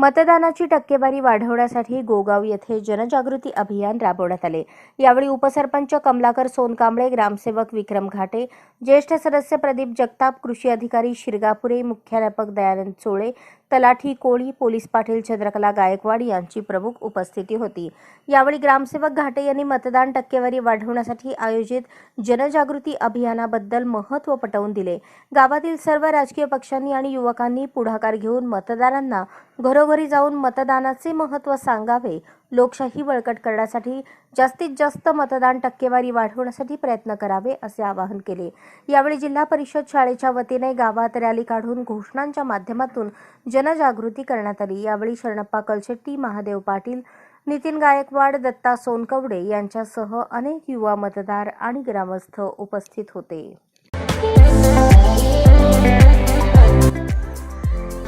मतदानाची टक्केवारी वाढवण्यासाठी गोगाव येथे जनजागृती अभियान राबवण्यात आले. यावेळी उपसरपंच कमलाकर सोनकांबळे ग्रामसेवक विक्रम घाटे ज्येष्ठ सदस्य प्रदीप जगताप कृषी अधिकारी शिरगापुरे मुख्याध्यापक दयानंद चोळे तलाठी कोळी पोलीस पाटील चंद्रकला गायकवाड यांची प्रमुख उपस्थिती होती. यावेळी ग्रामसेवक घाटे यांनी मतदान टक्केवारी वाढवण्यासाठी आयोजित जनजागृती अभियानाबद्दल महत्त्व पटवून दिले. गावातील सर्व राजकीय पक्षांनी आणि युवकांनी पुढाकार घेऊन मतदारांना घरोघरी जाऊन मतदानाचे महत्त्व सांगावे. लोकशाही बळकट करण्यासाठी जास्तीत जास्त मतदान टक्केवारी वाढवण्यासाठी प्रयत्न करावे असे आवाहन केले. यावेळी जिल्हा परिषद शाळेच्या वतीने गावात रॅली काढून घोषणांच्या माध्यमातून जनजागृती करण्यात आली. यावेळी शरणप्पा कलशेट्टी महादेव पाटील नितीन गायकवाड दत्ता सोनकवडे यांच्यासह अनेक युवा मतदार आणि ग्रामस्थ उपस्थित होते.